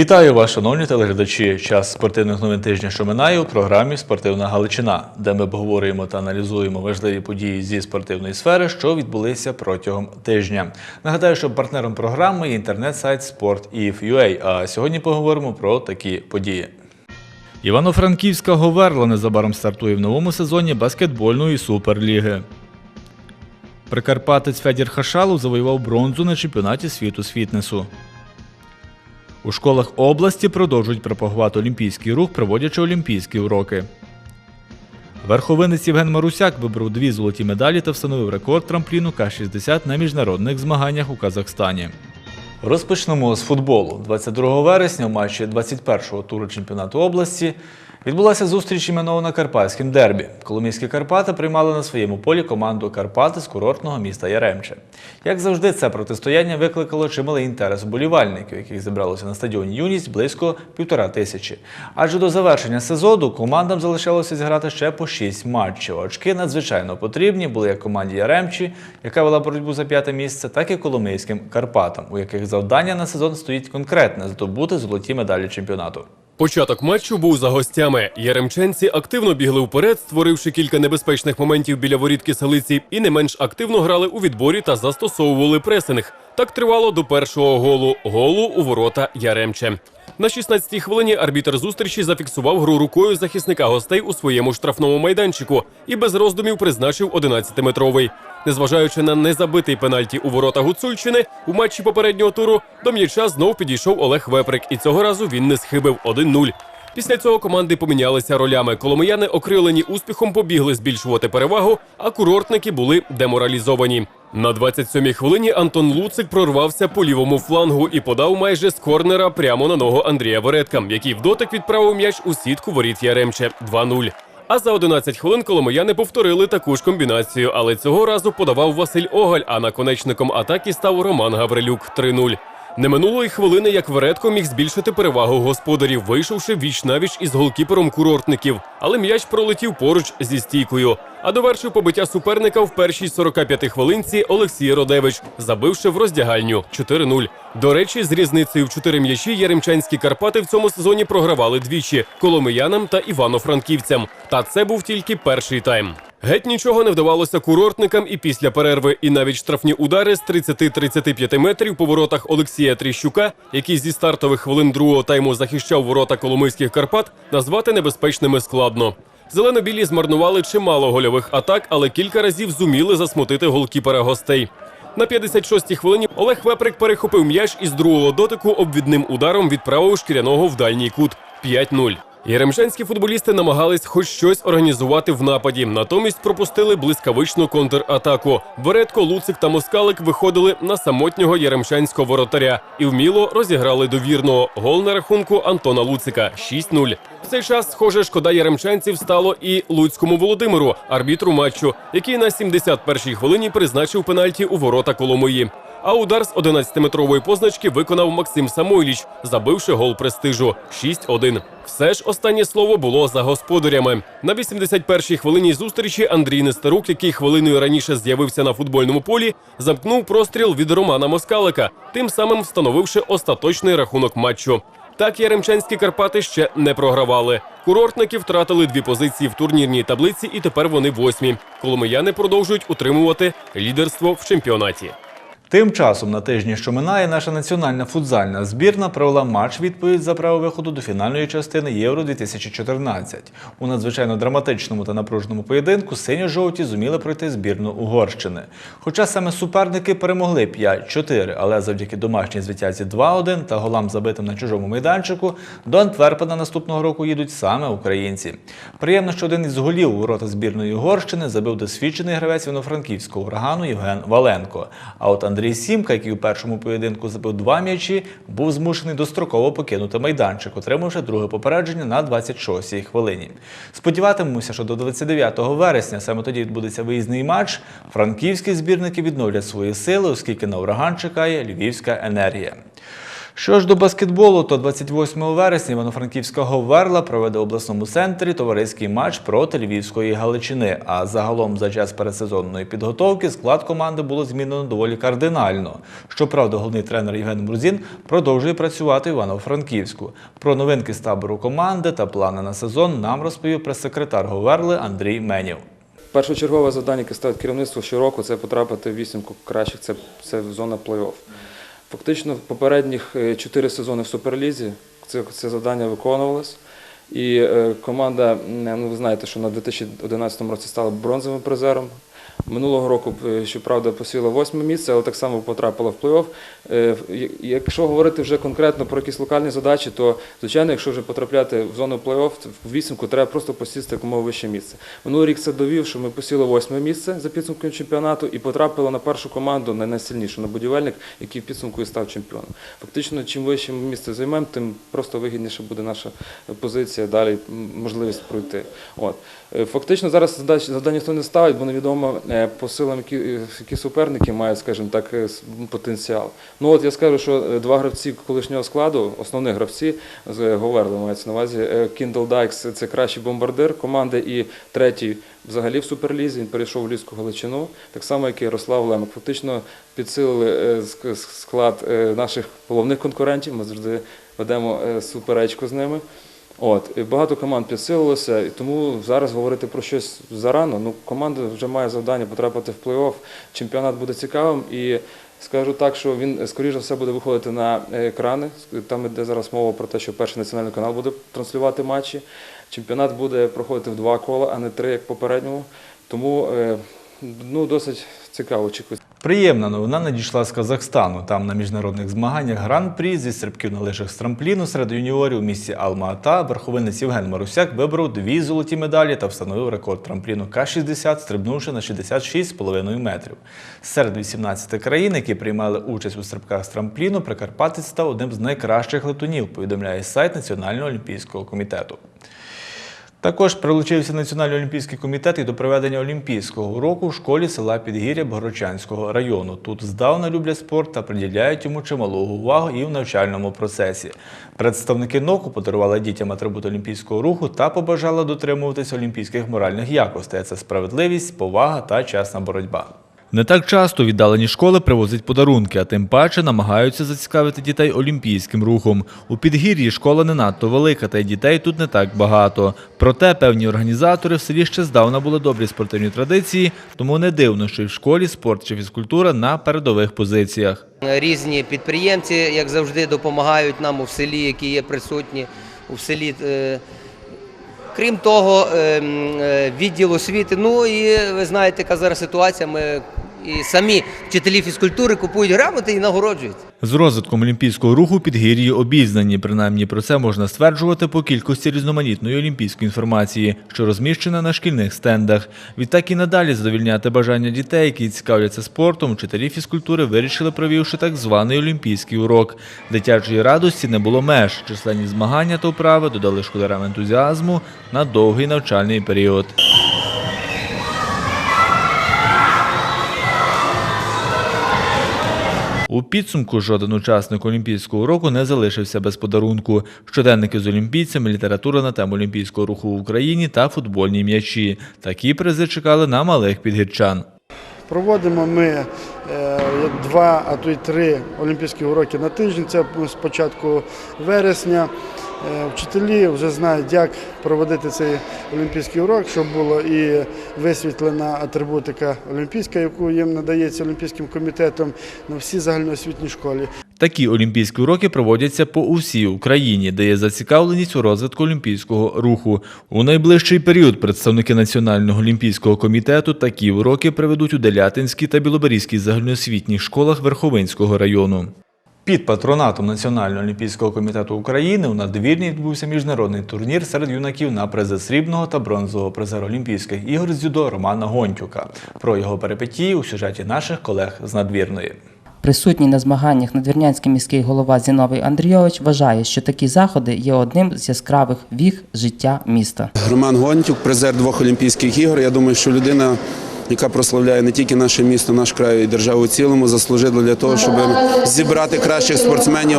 Вітаю вас, шановні телеглядачі. Час спортивних новин тижня, що минає у програмі Спортивна Галичина, де ми обговорюємо та аналізуємо важливі події зі спортивної сфери, що відбулися протягом тижня. Нагадаю, що партнером програми є інтернет-сайт Sport.if.ua, А сьогодні поговоримо про такі події. Івано-Франківська Говерла незабаром стартує в новому сезоні баскетбольної суперліги. Прикарпатець Федір Хашалов завоював бронзу на чемпіонаті світу з фітнесу. У школах області продовжують пропагувати олімпійський рух, проводячи олімпійські уроки. Верховинець Євген Марусяк вибрав дві золоті медалі та встановив рекорд трампліну К-60 на міжнародних змаганнях у Казахстані. Розпочнемо з футболу. 22 вересня у матчі 21-го туру чемпіонату області відбулася зустріч іменована Карпатським дербі. Коломійські Карпати приймали на своєму полі команду Карпати з курортного міста Яремче. Як завжди, це протистояння викликало чималий інтерес вболівальників, яких зібралося на стадіоні Юність близько півтора тисячі. Адже до завершення сезону командам залишалося зіграти ще по шість матчів. Очки надзвичайно потрібні були як команді Яремчі, яка вела боротьбу за п'яте місце, так і Коломийським Карпатам, у яких завдання на сезон стоїть конкретне здобути золоті медалі чемпіонату. Початок матчу був за гостями. Яремченці активно бігли вперед, створивши кілька небезпечних моментів біля воріт киселиці, і не менш активно грали у відборі та застосовували пресинг. Так тривало до першого голу голу у ворота Яремче. На 16-й хвилині арбітер зустрічі зафіксував гру рукою захисника гостей у своєму штрафному майданчику і без роздумів призначив 11-метровий. Незважаючи на незабитий пенальті у ворота Гуцульщини, у матчі попереднього туру до м'яча знов підійшов Олег Веприк, і цього разу він не схибив 1-0. Після цього команди помінялися ролями. Коломияни, окрилені успіхом, побігли збільшувати перевагу, а курортники були деморалізовані. На 27-й хвилині Антон Луцик прорвався по лівому флангу і подав майже з корнера прямо на ногу Андрія Веретка, який в дотик відправив м'яч у сітку воріт Яремче 2-0. А за 11 хвилин коломияни повторили таку ж комбінацію, але цього разу подавав Василь Огаль, а наконечником атаки став Роман Гаврилюк 3-0. Не минулої хвилини, як Веретко міг збільшити перевагу господарів, вийшовши віч навіч із голкіпером курортників, але м'яч пролетів поруч зі стійкою. А довершив побиття суперника в першій 45 хвилинці Олексій Родевич, забивши в роздягальню 4-0. До речі, з різницею в 4 м'ячі яремчанські Карпати в цьому сезоні програвали двічі коломиянам та івано-франківцям. Та це був тільки перший тайм. Геть нічого не вдавалося курортникам і після перерви, і навіть штрафні удари з 30-35 метрів по воротах Олексія Тріщука, який зі стартових хвилин другого тайму захищав ворота Коломийських Карпат, назвати небезпечними складно. Зелено-білі змарнували чимало гольових атак, але кілька разів зуміли засмутити голкіпера гостей. На 56-й хвилині Олег Веприк перехопив м'яч із другого дотику обвідним ударом відправив шкіряного в дальній кут 5-0. Яремчанські футболісти намагались хоч щось організувати в нападі, натомість пропустили блискавичну контратаку. Веретко, Луцик та Москалик виходили на самотнього яремчанського воротаря і вміло розіграли довірного. Гол на рахунку Антона Луцика 6-0. В цей час, схоже, шкода яремчанців стало і Луцькому Володимиру, арбітру матчу, який на 71-й хвилині призначив пенальті у ворота Коломиї. А удар з 11-метрової позначки виконав Максим Самойліч, забивши гол престижу 6-1. Все ж останнє слово було за господарями. На 81-й хвилині зустрічі Андрій Нестерук, який хвилиною раніше з'явився на футбольному полі, замкнув простріл від Романа Москалика, тим самим встановивши остаточний рахунок матчу. Так яремчанські Карпати ще не програвали. Курортники втратили дві позиції в турнірній таблиці, і тепер вони восьмі. Коломияни продовжують утримувати лідерство в чемпіонаті. Тим часом на тижні, що минає, наша національна футзальна збірна провела матч відповідь за право виходу до фінальної частини Євро 2014 У надзвичайно драматичному та напруженому поєдинку синьо-жовті зуміли пройти збірну Угорщини. Хоча саме суперники перемогли 5-4, але завдяки домашній звитязі 2-1 та голам забитим на чужому майданчику до Антверпена наступного року їдуть саме українці. Приємно, що один із голів у ворота збірної Угорщини забив досвідчений гравець івано-франківського урагану Євген Валенко. А от Андрій Сімка, який у першому поєдинку забив два м'ячі, був змушений достроково покинути майданчик, отримавши друге попередження на 26-й хвилині. Сподіватимемося, що до 29 вересня саме тоді відбудеться виїзний матч. Франківські збірники відновлять свої сили, оскільки на ураган чекає львівська енергія. Що ж до баскетболу, то 28 вересня Івано-Франківська Говерла проведе в обласному центрі товариський матч проти Львівської Галичини. А загалом за час передсезонної підготовки склад команди було змінено доволі кардинально. Щоправда, головний тренер Євген Мурзін продовжує працювати в Івано-Франківську. Про новинки з табору команди та плани на сезон нам розповів прес-секретар Говерли Андрій Менів. Першочергове завдання, яке ставить керівництво щороку, це потрапити в вісімку кращих, це, це зона плей-офф. Фактично, попередніх е, чотири сезони в Суперлізі це, це завдання виконувалось. І е, команда, ну ви знаєте, що на 2011 році стала бронзовим призером. Минулого року, е, щоправда, посіла восьме місце, але так само потрапила в плей-офф. Е, Якщо говорити вже конкретно про якісь локальні задачі, то звичайно, якщо вже потрапляти в зону плей-офф, в вісімку треба просто посісти якомога вище місце. Минулий рік це довів, що ми посіли восьме місце за підсумком чемпіонату і потрапили на першу команду, на найсильнішу, на будівельник, який в підсумку і став чемпіоном. Фактично, чим вище ми місце займемо, тим просто вигідніше буде наша позиція далі, можливість пройти. От. Е, Фактично зараз завдання ніхто не ставить, бо невідомо е, по силам, які, е, які суперники мають, скажімо так, потенціал. Ну от я скажу, що два гравці колишнього складу, основні гравці з Говерли мається на увазі. Кіндл Дайкс це кращий бомбардир команди, і третій взагалі в суперлізі. Він перейшов в Львівську Галичину, так само, як і Ярослав Лемик. Фактично підсилили склад наших головних конкурентів. Ми завжди ведемо суперечку з ними. От і багато команд підсилилося, і тому зараз говорити про щось зарано. Ну, команда вже має завдання потрапити в плей-офф. Чемпіонат буде цікавим і скажу так, що він скоріш за все буде виходити на екрани. Там іде зараз мова про те, що перший національний канал буде транслювати матчі. Чемпіонат буде проходити в два кола, а не три, як попередньому. Тому е, ну досить цікаво очікувати. Приємна новина надійшла з Казахстану. Там на міжнародних змаганнях гран-прі зі стрибків на лижах з трампліну серед юніорів у місті Алма-Ата верховинець Євген Марусяк вибрав дві золоті медалі та встановив рекорд трампліну К-60, стрибнувши на 66,5 метрів. Серед 18 країн, які приймали участь у стрибках з трампліну, Прикарпатець став одним з найкращих летунів, повідомляє сайт Національного олімпійського комітету. Також прилучився Національний олімпійський комітет і до проведення олімпійського року в школі села Підгір'я Богорочанського району. Тут здавна люблять спорт та приділяють йому чималу увагу і в навчальному процесі. Представники НОКу подарували дітям атрибут олімпійського руху та побажали дотримуватись олімпійських моральних якостей. Це справедливість, повага та чесна боротьба. Не так часто віддалені школи привозять подарунки, а тим паче намагаються зацікавити дітей олімпійським рухом. У підгір'ї школа не надто велика, та й дітей тут не так багато. Проте певні організатори в селі ще здавна були добрі спортивні традиції, тому не дивно, що й в школі спорт чи фізкультура на передових позиціях. Різні підприємці, як завжди, допомагають нам у селі, які є присутні у селі. Е, Крім того, е, м, е, відділ освіти. Ну і ви знаєте, яка зараз ситуація. Ми і самі вчителі фізкультури купують грамоти і нагороджують. З розвитком олімпійського руху підгір'ї обізнані. Принаймні про це можна стверджувати по кількості різноманітної олімпійської інформації, що розміщена на шкільних стендах. Відтак і надалі задовільняти бажання дітей, які цікавляться спортом, вчителі фізкультури вирішили, провівши так званий олімпійський урок. Дитячої радості не було меж. Численні змагання та вправи додали школярам ентузіазму на довгий навчальний період. У підсумку жоден учасник олімпійського року не залишився без подарунку. Щоденники з олімпійцями, література на тему олімпійського руху в Україні та футбольні м'ячі. Такі призи чекали на малих підгірчан. Проводимо ми е, два, а то й три олімпійські уроки на тиждень. Це з початку вересня. Е, Вчителі вже знають, як проводити цей олімпійський урок, щоб було і висвітлена атрибутика олімпійська, яку їм надається Олімпійським комітетом на всій загальноосвітній школі. Такі олімпійські уроки проводяться по усій Україні, де є зацікавленість у розвитку олімпійського руху. У найближчий період представники Національного олімпійського комітету такі уроки проведуть у Делятинській та Білоберізькій загальноосвітніх школах Верховинського району. Під патронатом Національного олімпійського комітету України у надвірні відбувся міжнародний турнір серед юнаків на призи срібного та бронзового призера Олімпійських ігор з дзюдо Романа Гонтюка. Про його перипетії у сюжеті наших колег з надвірної. Присутній на змаганнях надвірнянський міський голова Зіновий Андрійович вважає, що такі заходи є одним з яскравих віг життя міста. Роман Гонтюк, призер двох Олімпійських ігор. Я думаю, що людина яка прославляє не тільки наше місто, наш край і державу в цілому, заслужила для того, щоб зібрати кращих спортсменів,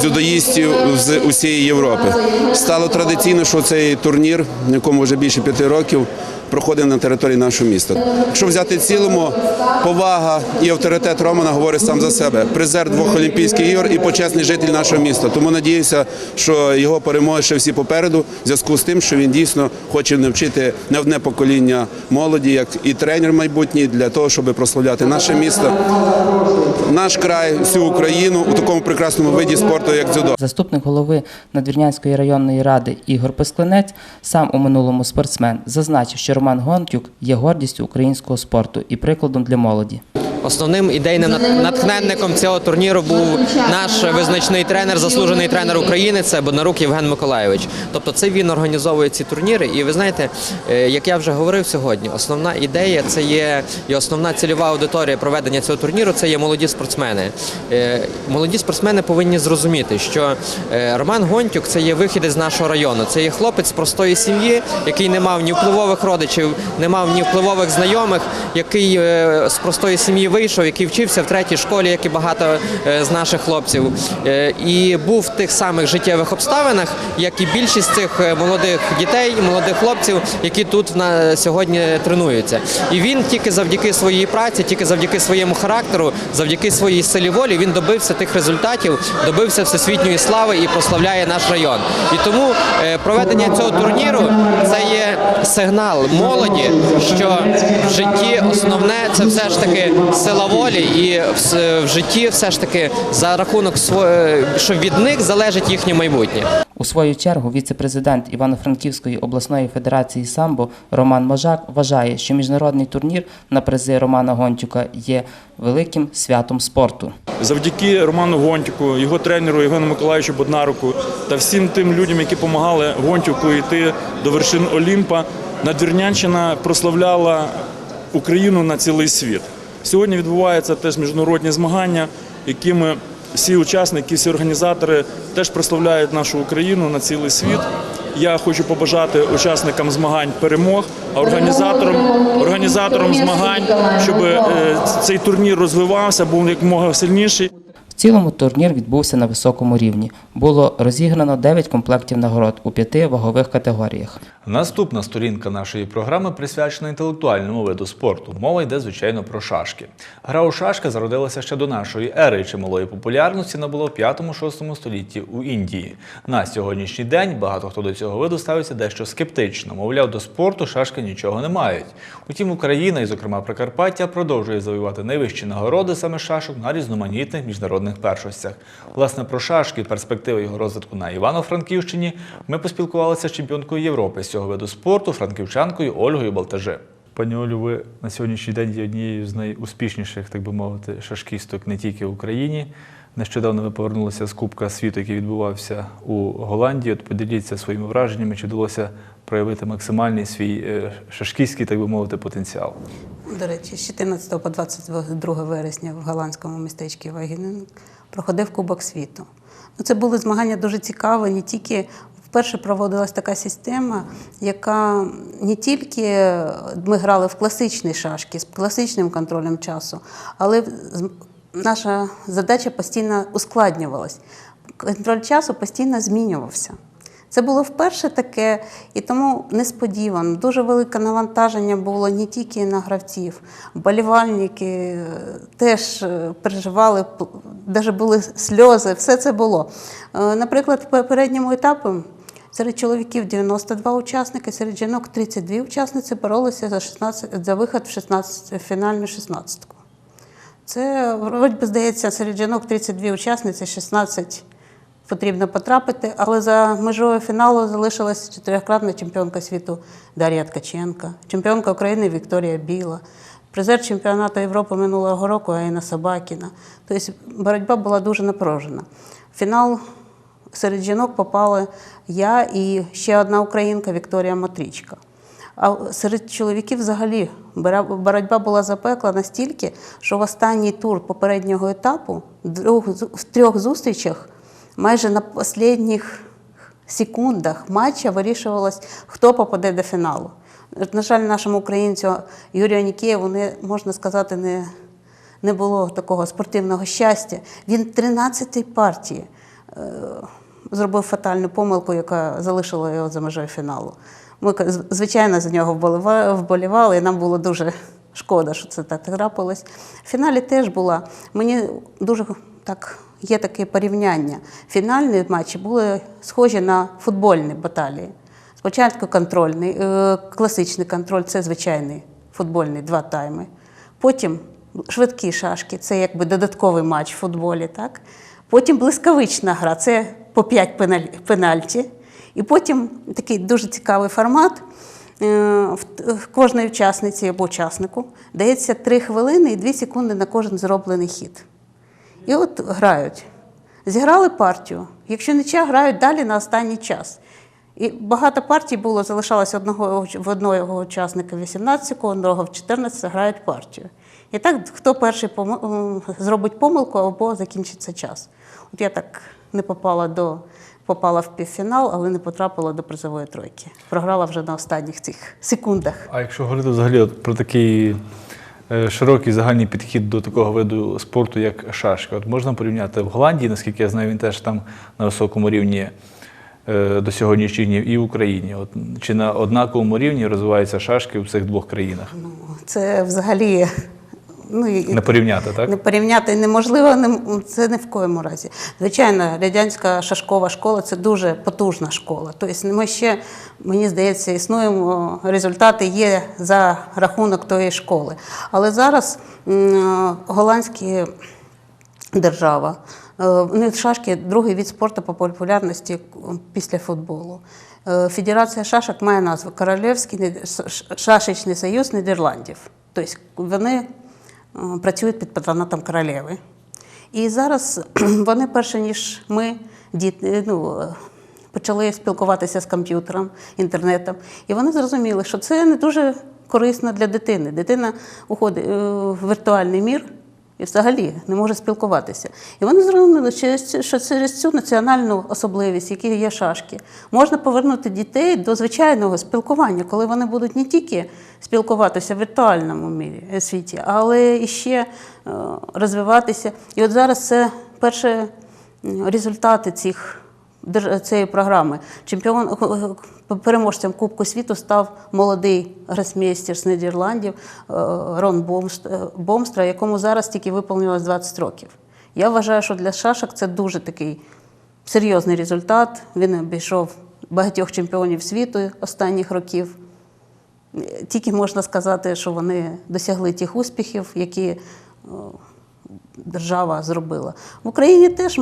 дзюдоїстів з усієї Європи. Стало традиційно, що цей турнір, якому вже більше п'яти років, проходить на території нашого міста. Якщо взяти цілому, повага і авторитет Романа говорить сам за себе. Призер двох Олімпійських ігор і почесний житель нашого міста. Тому надіюся, що його перемоги ще всі попереду, в зв'язку з тим, що він дійсно хоче навчити не одне покоління молоді, як і тренер майбутній, для того, щоб прославляти наше місто, наш край, всю Україну у такому прекрасному виді спорту, як дзюдо. Заступник голови Надвірнянської районної ради Ігор Песклинець, сам у минулому спортсмен, зазначив, що Роман Гонтюк є гордістю українського спорту і прикладом для молоді. Основним ідейним натхненником цього турніру був наш визначний тренер, заслужений тренер України. Це Боднарук Євген Миколайович. Тобто, це він організовує ці турніри. І ви знаєте, е, як я вже говорив сьогодні, основна ідея це є і основна цільова аудиторія проведення цього турніру. Це є молоді спортсмени. Е, Молоді спортсмени повинні зрозуміти, що е, Роман Гонтюк це є вихід з нашого району. Це є хлопець з простої сім'ї, який не мав ні впливових родичів, не мав ні впливових знайомих, який з простої сім'ї вийшов, який вчився в третій школі, як і багато е, з наших хлопців, Е, і був в тих самих життєвих обставинах, як і більшість цих е, молодих дітей, молодих хлопців, які тут на сьогодні тренуються. І він тільки завдяки своїй праці, тільки завдяки своєму характеру, завдяки своїй силі волі, він добився тих результатів, добився всесвітньої слави і прославляє наш район. І тому проведення цього турніру це є сигнал молоді, що в житті основне це все ж таки сила волі, і в, в житті все ж таки за рахунок своє, що від них залежить їхнє майбутнє. У свою чергу віце-президент Івано-Франківської обласної федерації самбо Роман Можак вважає, що міжнародний турнір на призи Романа Гонтюка є великим святом спорту. Завдяки Роману Гонтюку, його тренеру Євгену Миколаївичу Боднаруку та всім тим людям, які допомагали Гонтюку йти до вершин Олімпа, Надвірнянщина прославляла Україну на цілий світ. Сьогодні відбуваються теж міжнародні змагання, якими всі учасники, всі організатори теж прославляють нашу Україну на цілий світ. Я хочу побажати учасникам змагань перемог, а організаторам, організаторам змагань, щоб е, цей турнір розвивався, був якомога сильніший. В цілому турнір відбувся на високому рівні. Було розіграно 9 комплектів нагород у п'яти вагових категоріях. Наступна сторінка нашої програми присвячена інтелектуальному виду спорту. Мова йде, звичайно, про шашки. Гра у шашки зародилася ще до нашої ери. і Чималої популярності набула в 5-6 столітті у Індії. На сьогоднішній день багато хто до цього виду ставиться дещо скептично. Мовляв, до спорту шашки нічого не мають. Утім, Україна і, зокрема, Прикарпаття продовжує завоювати найвищі нагороди саме шашок на різноманітних міжнародних першостях. Власне, про шашки і перспективи його розвитку на Івано-Франківщині ми поспілкувалися з чемпіонкою Європи цього виду спорту, франківчанкою Ольгою Балтаже. Пані Олю, ви на сьогоднішній день є однією з найуспішніших, так би мовити, шашкісток не тільки в Україні. Нещодавно ви повернулися з Кубка світу, який відбувався у Голландії. От поділіться своїми враженнями, чи вдалося проявити максимальний свій е, шашкістський, так би мовити, потенціал. До речі, з 14 по 22 вересня в голландському містечку Вагінен проходив Кубок світу. Ну, це були змагання дуже цікаві, не тільки вперше проводилась така система, яка не тільки ми грали в класичні шашки з класичним контролем часу, але наша задача постійно ускладнювалась. Контроль часу постійно змінювався. Це було вперше таке, і тому несподівано. Дуже велике навантаження було не тільки на гравців. Болівальники е, теж е, переживали, навіть були сльози, все це було. Е, Наприклад, в попередньому етапі серед чоловіків 92 учасники, серед жінок 32 учасниці боролися за, 16, за вихід в, 16, фінальну 16-ку. Це, вроді би, здається, серед жінок 32 учасниці, 16 потрібно потрапити, але за межою фіналу залишилась чотирикратна чемпіонка світу Дар'я Ткаченка, чемпіонка України Вікторія Біла, призер чемпіонату Європи минулого року Аїна Собакіна. Тобто боротьба була дуже напружена. Фінал серед жінок попали я і ще одна українка Вікторія Матрічка. А серед чоловіків взагалі боротьба була запекла настільки, що в останній тур попереднього етапу в трьох зустрічах майже на останніх секундах матча вирішувалось, хто попаде до фіналу. На жаль, нашому українцю Юрію Анікеєву не можна сказати, не, не було такого спортивного щастя. Він 13-й партії е, зробив фатальну помилку, яка залишила його за межою фіналу. Ми, звичайно, за нього вболівали, і нам було дуже шкода, що це так трапилось. В фіналі теж була. Мені дуже так є таке порівняння. Фінальні матчі були схожі на футбольні баталії. Спочатку контрольний, е, класичний контроль це звичайний футбольний два тайми. Потім швидкі шашки це якби додатковий матч в футболі. Так? Потім блискавична гра це по 5 пеналь- пенальті. І потім такий дуже цікавий формат. Е, в- Кожної учасниці або учаснику дається 3 хвилини і 2 секунди на кожен зроблений хід. І от грають. Зіграли партію. Якщо нічия, грають далі на останній час. І багато партій було, залишалось одного, в одного учасника 18 секунд, другого в 14 грають партію. І так, хто перший зробить помилку або закінчиться час. От я так не попала до попала в півфінал, але не потрапила до призової тройки. Програла вже на останніх цих секундах. А якщо говорити взагалі от про такий е, широкий загальний підхід до такого виду спорту, як шашки, от можна порівняти в Голландії, наскільки я знаю, він теж там на високому рівні е, до сьогоднішніх днів, і в Україні. От, чи на однаковому рівні розвиваються шашки в цих двох країнах? Ну Це взагалі ну, і- Не порівняти, так? Не порівняти неможливо, не- це ні в коєму разі. Звичайно, радянська шашкова школа це дуже потужна школа. Тобто ми ще, мені здається, існуємо, результати є за рахунок тої школи. Але зараз м, голландські держава. Е, Вони шашки другий від спорту по популярності після футболу. Е, Федерація шашок має назву Королівський шашечний союз Нідерландів. Тобто вони е, працюють під патронатом королеви. І зараз вони, перше ніж ми, діти, ну, е, почали спілкуватися з комп'ютером, інтернетом, і вони зрозуміли, що це не дуже корисно для дитини. Дитина уходить е, в віртуальний мір і взагалі не може спілкуватися. І вони зрозуміли, що через цю національну особливість, які є шашки, можна повернути дітей до звичайного спілкування, коли вони будуть не тільки спілкуватися в віртуальному мірі, е, світі, але і ще е, розвиватися. І от зараз це перші результати цих цієї програми. Чемпіон переможцем Кубку світу став молодий гросмейстер з Нідерландів е, Рон е, Бомстра, якому зараз тільки виповнилось 20 років. Я вважаю, що для шашок це дуже такий серйозний результат. Він обійшов багатьох чемпіонів світу останніх років. Тільки можна сказати, що вони досягли тих успіхів, які е, держава зробила. В Україні теж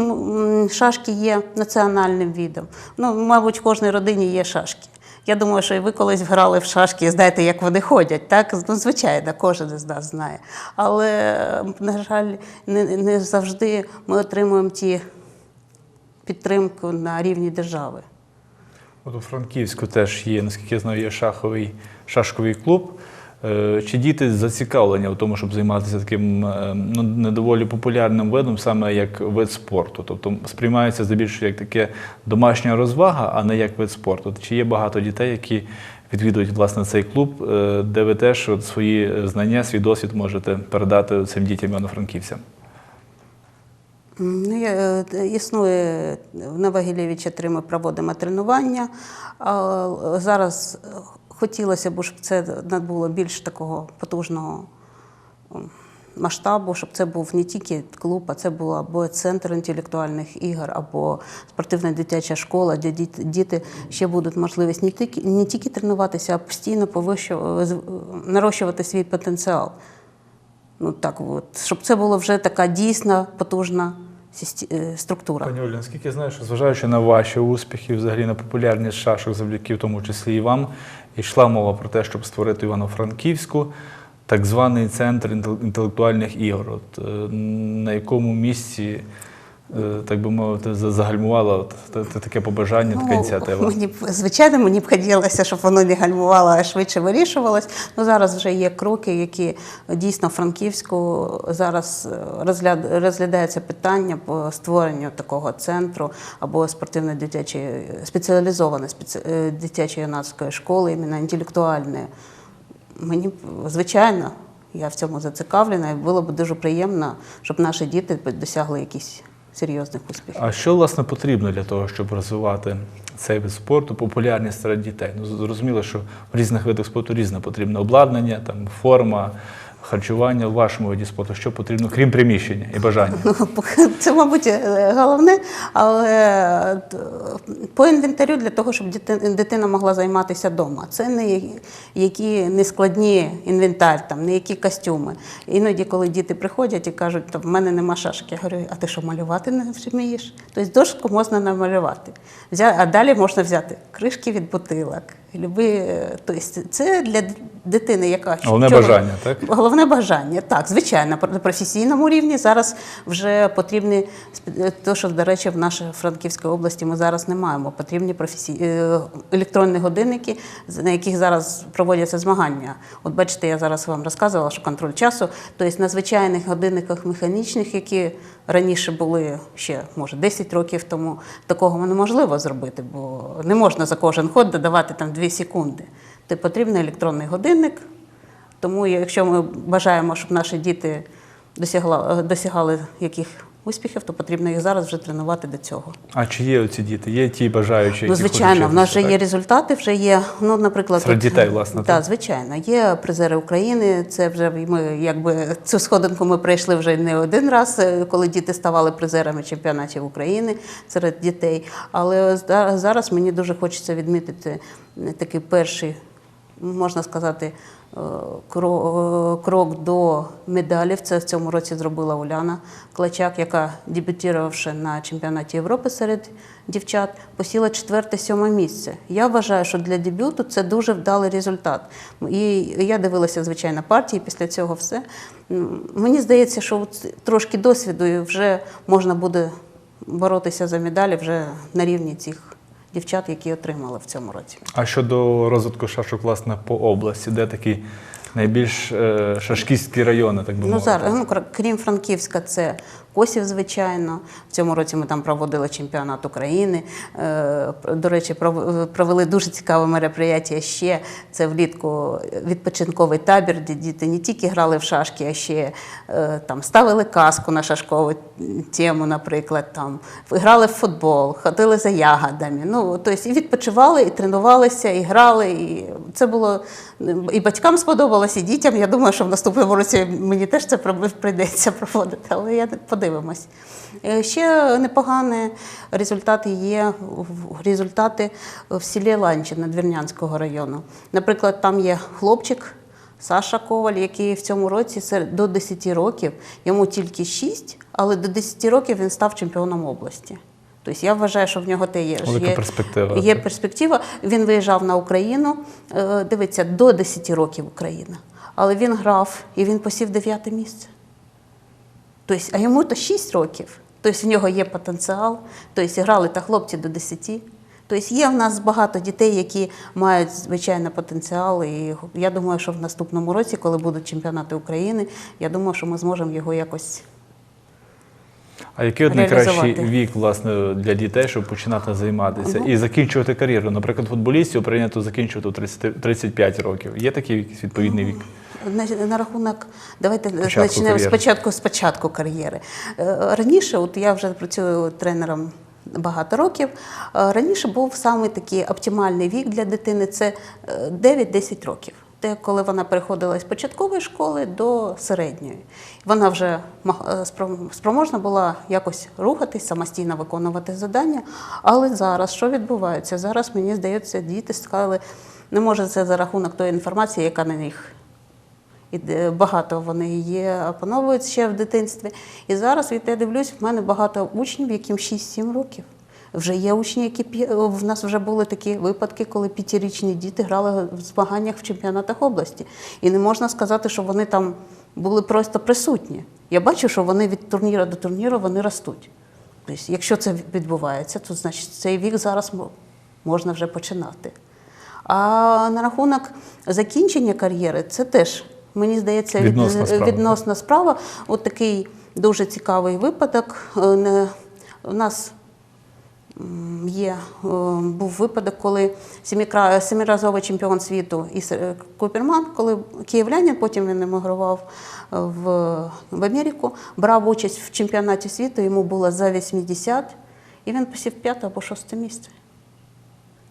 шашки є національним видом. Ну, мабуть, в кожній родині є шашки. Я думаю, що і ви колись грали в шашки знаєте, як вони ходять. Так? Ну, звичайно, кожен із нас знає. Але, на жаль, не, не завжди ми отримуємо ті підтримку на рівні держави. От у Франківську теж є, наскільки я знаю, є шаховий, шашковий клуб. Е, Чи діти зацікавлені в тому, щоб займатися таким е, ну, недоволі популярним видом, саме як вид спорту? Тобто сприймається здебільшого як таке домашня розвага, а не як вид спорту. Чи є багато дітей, які відвідують власне цей клуб, е, де ви теж от свої знання, свій досвід можете передати цим дітям івано-франківцям? Ну, існує в Новогілєвичі три ми проводимо тренування. Зараз хотілося б, щоб це набуло більш такого потужного масштабу, щоб це був не тільки клуб, а це був або центр інтелектуальних ігор, або спортивна дитяча школа, де діти, ще будуть можливість не тільки, не тільки тренуватися, а постійно повищу- нарощувати свій потенціал. Ну так от, щоб це була вже така дійсна, потужна е, структура. Пані Олі, наскільки я знаю, що зважаючи на ваші успіхи, взагалі на популярність шашок, завдяки в тому числі і вам, йшла мова про те, щоб створити Івано-Франківську так званий центр інтелектуальних ігор. От, е, на якому місці так би мовити, за- загальмувала от та- та- таке побажання, така ініціатива? Ну, Мені б, звичайно, мені б хотілося, щоб воно не гальмувало, а швидше вирішувалось. Ну, зараз вже є кроки, які дійсно в Франківську зараз е, розгляд, розглядається питання по створенню такого центру або спортивно-дитячої спеціалізованої спеці, е, дитячої юнацької школи, іменно інтелектуальної. Мені б, звичайно, я в цьому зацікавлена, і було б дуже приємно, щоб наші діти досягли якихось серйозних успіхів. А що власне потрібно для того, щоб розвивати цей вид спорту, популярність серед дітей? Ну зрозуміло, що в різних видах спорту різне потрібне обладнання, там форма, харчування в вашому виді спорту. Що потрібно, крім приміщення і бажання? Це, мабуть, е, головне, але по інвентарю для того, щоб дитина могла займатися вдома. Це не які не складні інвентар, там, не які костюми. Іноді, коли діти приходять і кажуть, «Та в мене нема шашок, я говорю, а ти що малювати не вмієш? Тобто дошку можна намалювати. А далі можна взяти кришки від бутилок. Люби, е, тобто це для дитини, яка Головне чого- бажання, так? Головне бажання, так, звичайно, на професійному рівні зараз вже потрібні то, що, до речі, в нашій Франківській області ми зараз не маємо. Потрібні професій... е, електронні годинники, на яких зараз проводяться змагання. От бачите, я зараз вам розказувала, що контроль часу, тобто на звичайних годинниках механічних, які раніше були ще, може, 10 років тому, такого неможливо зробити, бо не можна за кожен ход додавати там 2 секунди. То потрібен електронний годинник. Тому якщо ми бажаємо, щоб наші діти досягла, досягали яких успіхів, то потрібно їх зараз вже тренувати до цього. А чи є оці діти? Є ті бажаючі, які Ну, звичайно, в нас вже є результати, вже є, ну, наприклад, Серед дітей, власне, Так, звичайно, є призери України. Це вже ми якби цю сходинку ми пройшли вже не один раз, е, коли діти ставали призерами чемпіонатів України серед дітей. Але зараз мені дуже хочеться відмітити е, такий перший, можна сказати, крок до медалів. Це в цьому році зробила Уляна Клачак, яка дебютувавши на чемпіонаті Європи серед дівчат, посіла четверте-сьоме місце. Я вважаю, що для дебюту це дуже вдалий результат. І я дивилася, звичайно, партії після цього все. Мені здається, що трошки досвіду і вже можна буде боротися за медалі вже на рівні цих дівчат, які отримали в цьому році. А щодо розвитку шашок, власне, по області, де такі найбільш е, шашкістські райони, так би Ну, мовити? зараз, ну, кр- крім Франківська, це Косів, звичайно. В цьому році ми там проводили чемпіонат України. Е, До речі, провели дуже цікаве мероприятие ще. Це влітку відпочинковий табір, де діти не тільки грали в шашки, а ще е, там ставили казку на шашкову тему, наприклад, там грали в футбол, ходили за ягодами. Ну, тобто і відпочивали, і тренувалися, і грали. І це було і батькам сподобалось, і дітям. Я думаю, що в наступному році мені теж це прийдеться проводити, але я подивимось. Е, Ще непогані результати є результати в селі Ланчин Надвірнянського району. Наприклад, там є хлопчик. Саша Коваль, який в цьому році до 10 років, йому тільки 6, але до 10 років він став чемпіоном області. Тобто я вважаю, що в нього те є. Велика є, перспектива. Є перспектива. Він виїжджав на Україну, е, дивиться, до 10 років Україна. Але він грав і він посів 9 місце. Тобто, а йому то 6 років. Тобто в нього є потенціал. Тобто грали та хлопці до 10. Тобто є в нас багато дітей, які мають звичайно потенціал. І я думаю, що в наступному році, коли будуть чемпіонати України, я думаю, що ми зможемо його якось. А який от найкращий вік власне для дітей, щоб починати займатися Ну. і закінчувати кар'єру? Наприклад, футболістів прийнято закінчувати у 30, 35 років. Є такий якийсь відповідний вік? На, рахунок, давайте почнемо спочатку, спочатку кар'єри. Е, Раніше, от я вже працюю тренером багато років. е, Раніше був саме такий оптимальний вік для дитини це е, 9-10 років. Те, коли вона переходила з початкової школи до середньої. Вона вже е, спроможна була якось рухатись, самостійно виконувати завдання. Але зараз що відбувається? Зараз, мені здається, діти сказали, не може це за рахунок тої інформації, яка на них і багато вони її опановують ще в дитинстві. І зараз, от я дивлюсь, в мене багато учнів, яким 6-7 років. Вже є учні, які п'є- в нас вже були такі випадки, коли п'ятирічні діти грали в змаганнях в чемпіонатах області. І не можна сказати, що вони там були просто присутні. Я бачу, що вони від турніру до турніру вони ростуть. Тобто, якщо це відбувається, то значить цей вік зараз можна вже починати. А на рахунок закінчення кар'єри, це теж, мені здається, Відносна справа. відносна справа. От такий дуже цікавий випадок. Е, У нас м, є, е, був випадок, коли семиразовий чемпіон світу Ісер е, Куперман, коли київлянин, потім він емігрував е, в, в Америку, брав участь в чемпіонаті світу, йому було за 80, і він посів п'яте або шосте місце.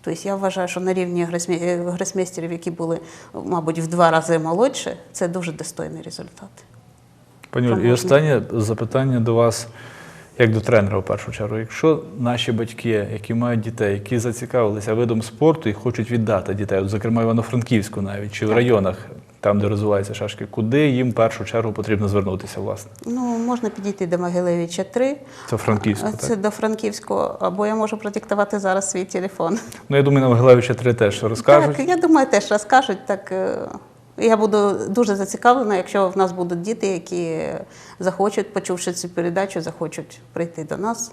Тобто я вважаю, що на рівні гросмейстерів, які були, мабуть, в два рази молодше, це дуже достойний результат. Пані Оль, і останнє запитання до вас, як до тренера в першу чергу. Якщо наші батьки, які мають дітей, які зацікавилися видом спорту і хочуть віддати дітей, от, зокрема Івано-Франківську навіть, чи в районах, там, де розвиваються шашки, куди їм в першу чергу потрібно звернутися, власне? Ну, можна підійти до Могилевича 3. Це Франківську, Це так? до Франківського, або я можу продиктувати зараз свій телефон. Ну, я думаю, на Могилевича 3 теж розкажуть. Так, я думаю, теж розкажуть. Так, е, я буду дуже зацікавлена, якщо в нас будуть діти, які захочуть, почувши цю передачу, захочуть прийти до нас.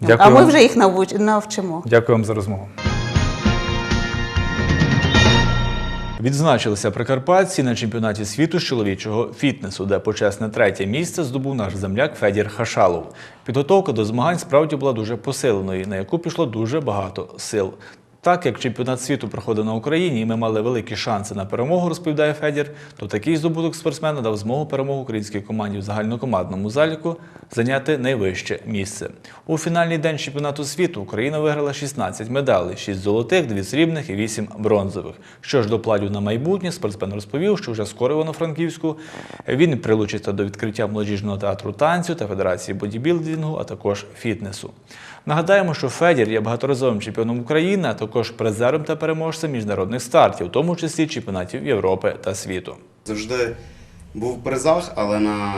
Дякую а ми вже їх навуч- навчимо. Дякую вам за розмову. Відзначилися прикарпатці на чемпіонаті світу з чоловічого фітнесу, де почесне третє місце здобув наш земляк Федір Хашалов. Підготовка до змагань справді була дуже посиленою, на яку пішло дуже багато сил. Так як чемпіонат світу проходив на Україні, і ми мали великі шанси на перемогу, розповідає Федір, то такий здобуток спортсмена дав змогу перемогу українській команді в загальнокомандному заліку зайняти найвище місце. У фінальний день чемпіонату світу Україна виграла 16 медалей: 6 золотих, 2 срібних і 8 бронзових. Що ж до планів на майбутнє, спортсмен розповів, що вже скоро Івано-Франківську він прилучиться до відкриття молодіжного театру танцю та Федерації бодібілдингу, а також фітнесу. Нагадаємо, що Федір є багаторазовим чемпіоном України, а також призером та переможцем міжнародних стартів, в тому числі чемпіонатів Європи та світу. Завжди був в призах, але на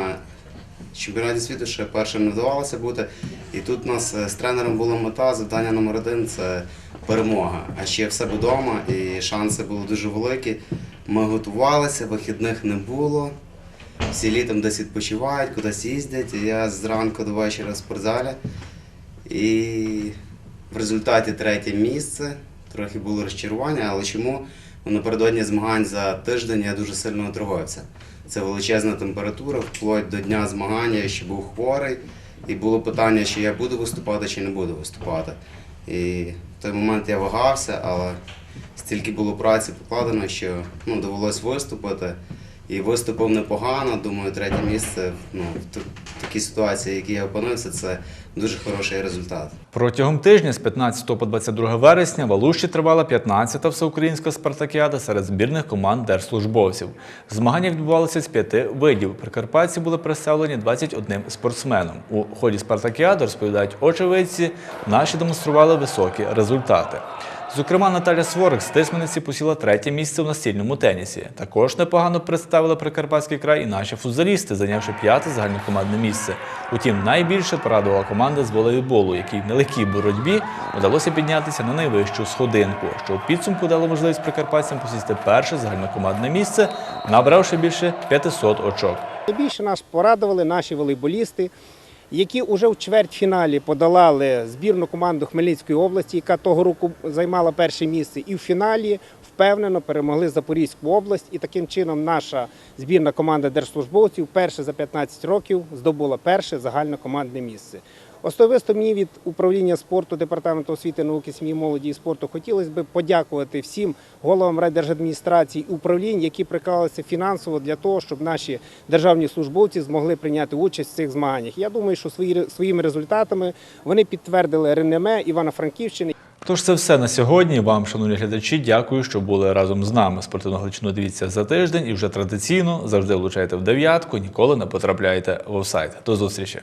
чемпіонаті світу ще першим не вдавалося бути. І тут у нас е, з тренером була мета, завдання номер один це перемога. А ще все вдома, і шанси були дуже великі. Ми готувалися, вихідних не було. Всі літом десь відпочивають, кудись їздять. І я зранку до вечора в спортзалі. І в результаті третє місце. Трохи було розчарування, але чому? Напередодні змагань за тиждень я дуже сильно отругався. Це величезна температура, вплоть до дня змагання я ще був хворий. І було питання, чи я буду виступати, чи не буду виступати. І в той момент я вагався, але стільки було праці покладено, що ну, довелось виступити. І виступив непогано. Думаю, третє місце ну, в такій ситуації, в якій я опинився, це дуже хороший результат. Протягом тижня з 15 по 22 вересня в Алуші тривала 15-та всеукраїнська спартакіада серед збірних команд держслужбовців. Змагання відбувалися з п'яти видів. Прикарпатці були представлені 21 спортсменом. У ході спартакіади, розповідають очевидці, наші демонстрували високі результати. Зокрема, Наталя Сворик з Тисмениці посіла третє місце в настільному тенісі. Також непогано представили Прикарпатський край і наші футзалісти, зайнявши п'яте загальнокомандне місце. Утім, найбільше порадувала команда з волейболу, якій в нелегкій боротьбі вдалося піднятися на найвищу сходинку, що у підсумку дало можливість прикарпатцям посісти перше загальнокомандне місце, набравши більше 500 очок. Найбільше нас порадували наші волейболісти, які вже в чвертьфіналі подолали збірну команду Хмельницької області, яка того року займала перше місце, і в фіналі впевнено перемогли Запорізьку область. І таким чином наша збірна команда держслужбовців вперше за 15 років здобула перше загальнокомандне місце. Особисто мені від управління спорту департаменту освіти, науки, сім'ї, молоді і спорту хотілося б подякувати всім головам райдержадміністрацій управлінь, які приклалися фінансово для того, щоб наші державні службовці змогли прийняти участь в цих змаганнях. Я думаю, що свої- своїми результатами вони підтвердили реноме Івано-Франківщини. Тож це все на сьогодні. Вам, шановні глядачі, дякую, що були разом з нами. Спортивну гличину дивіться за тиждень і вже традиційно завжди влучайте в дев'ятку, ніколи не потрапляйте в офсайд. До зустрічі.